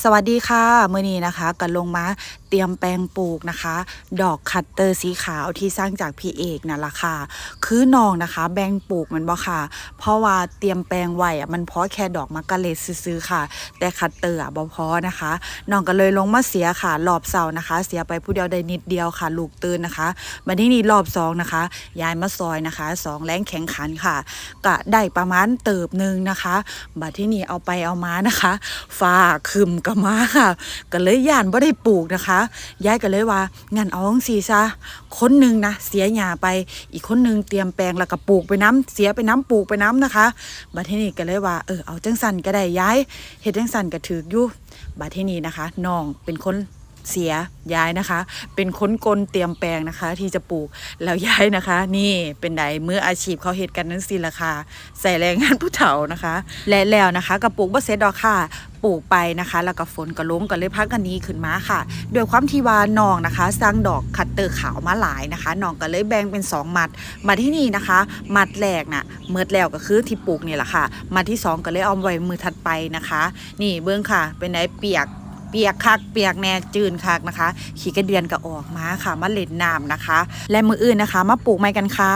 สวัสดีค่ะเมื่อนี้นะคะกันลงมา เตรียมแปลงปลูกนะคะ ดอกคัตเตอร์สีขาวที่สร้างจากพี่เอกนั่นแหละค่ะ คือน้องนะคะ แบ่งปลูกมันบ่ค่ะ เพราะว่าเตรียมแปลงไว้อะมันเพาะแค่ดอกมะกะเล็ดซื้อๆค่ะ แต่คัตเตอร์อะบ่พอนะคะน้องก็เลยลงมาเสียค่ะรอบเสานะคะ เสียไปผู้เดียวได้นิดเดียวค่ะ ลูกตื่นนะคะบัดนี้นี่รอบสองนะคะยายมาซอยนะคะสองแรงแข่งขันค่ะก็ได้ประมาณเติบหนึ่งนะคะบัดที่นี่เอาไปเอามานะคะฟ้าคึมกับมาค่ะ ก็เลยย่านบ่ได้ปลูกนะคะยายก็เลยว่างั้นเอาจังซี่ซะคนหนึ่งนะเสียหญ้าไป อีกคนหนึ่งเตรียมแปลงแล้วก็ปลูกไปน้ำเสียไปน้ำปลูกไปน้ำนะคะบัดทีนี่ก็เลยว่าเออเอาจังสันก็ได้ย้ายเฮ็ดจังสันก็ถืออยู่บัดทีนี่นะคะน้องเป็นคน เสียย้ายนะคะ เป็นค้นกลเตรียมแปลงนะคะ ที่จะปลูกแล้วย้ายนะคะ นี่เป็นไดเมื่ออาชีพเขาเฮ็ดกันนั่นสิละคะใส่แรงงานผู้เฒ่านะคะ และแล้วนะคะกระปลูกบ่เสร็จดอกค่ะปลูกไปนะคะ แล้วก็ฝนก็ล้งก็เลยพักกันนี้ขึ้นมาค่ะโดวยความที่ว่าน้องนะคะ สร้างดอกคัตเตอร์ขาวมาหลายนะคะน้องก็เลยแบ่งเป็น 2 มัดมาที่นี่นะคะ มัดแรกน่ะเมิดแล้วก็คือที่ปลูกนี่แหละค่ะ มัดที่ 2 ก็เลยเอาไว้มือถัดไปนะคะ นี่เบื้องค่ะ เป็นไอ้เปียก เปียกคักเปียกแน่จืนคักนะคะ ขี่กระเดือนก็ออกมาค่ะมาเล่นน้ำนะคะ และมืออื่นนะคะ มาปลูกไม้กันค่ะ